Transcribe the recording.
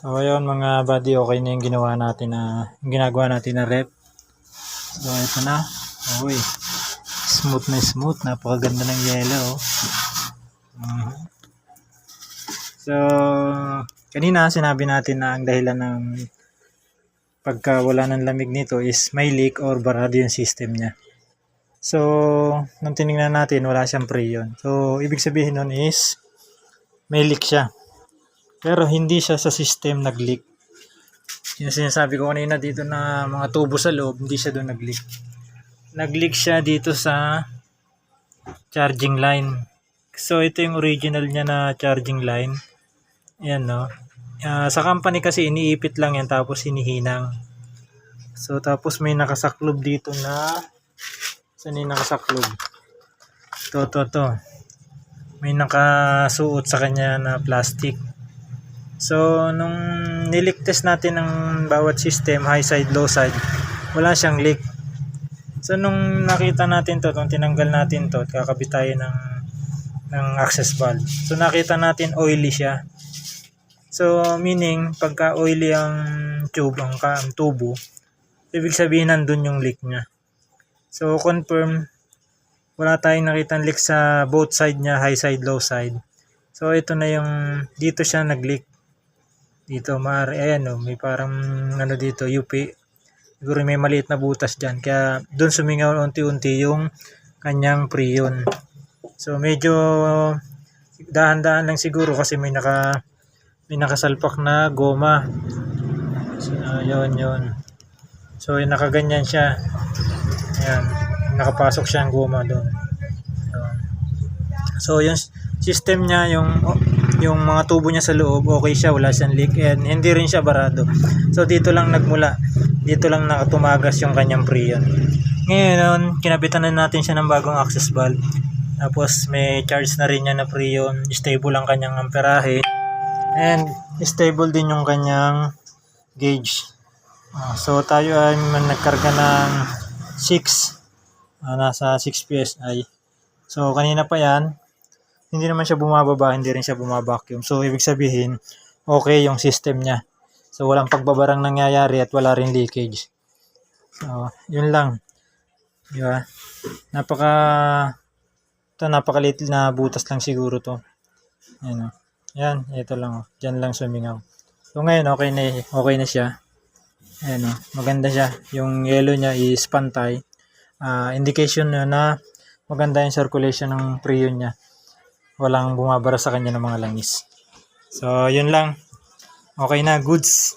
So ayun mga buddy, okay na yung ginawa natin na ginagawa natin na rep. So ito na. Uy. Smooth na smooth, napakaganda ng yellow. Mhm. So kanina sinabi natin na ang dahilan ng pagka wala ng lamig nito is may leak or barado yung system niya. So, nung tinignan natin, wala siyang preyon. So, ibig sabihin nun is may leak siya. Pero hindi siya sa system nag-leak. Yung sinasabi ko kanina dito na mga tubo sa loob, hindi siya doon nag-leak. Nag-leak siya dito sa charging line. So, ito yung original niya na charging line. Ayan, no? Ah, sa company kasi iniipit lang yan tapos hinihinang. So, tapos may nakasaklob dito na saan yung nakasaklob? To, to, to. May nakasuot sa kanya na plastic. So, nung nilik test natin ng bawat system, high side, low side, wala siyang leak. So, nung nakita natin to, nung tinanggal natin to, kakabit tayo ng, ng access valve. So, nakita natin oily siya. So, meaning, pagka oily ang tube, ang, ang tubo, ibig sabihin nandun yung leak niya. So, confirm, wala tayong nakitang leak sa both side niya, high side, low side. So, ito na yung, dito siya nag-leak. Dito, maaari, ayan o, may parang, ano dito, UP. Siguro may maliit na butas dyan. Kaya, doon sumingaw unti-unti yung kanyang preyon. So, medyo, dahan-dahan lang siguro kasi may naka, may nakasalpak na goma. So, yun, yun. So, yung nakaganyan siya. Ayan. Nakapasok siya ang goma doon. Yun. So, yung system niya, yung yung mga tubo niya sa loob, okay siya, wala siyang leak and hindi rin siya barado. So, dito lang nagmula. Dito lang nakatumagas yung kanyang preyon. Ngayon, kinabitan na natin siya ng bagong access valve. Tapos, may charge na rin niya na preyon. Stable ang kanyang amperahe. And, stable din yung kanyang gauge. Ah, so, tayo ay nagkarga ng 6. Ah, nasa 6 PSI. So, kanina pa yan. Hindi naman siya bumababa, hindi rin siya bumavacuum. So, ibig sabihin, okay yung system niya. So, walang pagbabarang nangyayari at wala rin leakage. So, yun lang. Di ba? Napaka, ito napakaliit na butas lang siguro to. Ayan o. Yan, ito lang o. Diyan lang sumingaw. So, ngayon, okay na, okay na siya. Ayan o. Maganda siya. Yung yellow niya is pantay. Ah, indication na na maganda yung circulation ng preyon niya. Walang bumabara sa kanya ng mga langis. So, yun lang. Okay na, goods.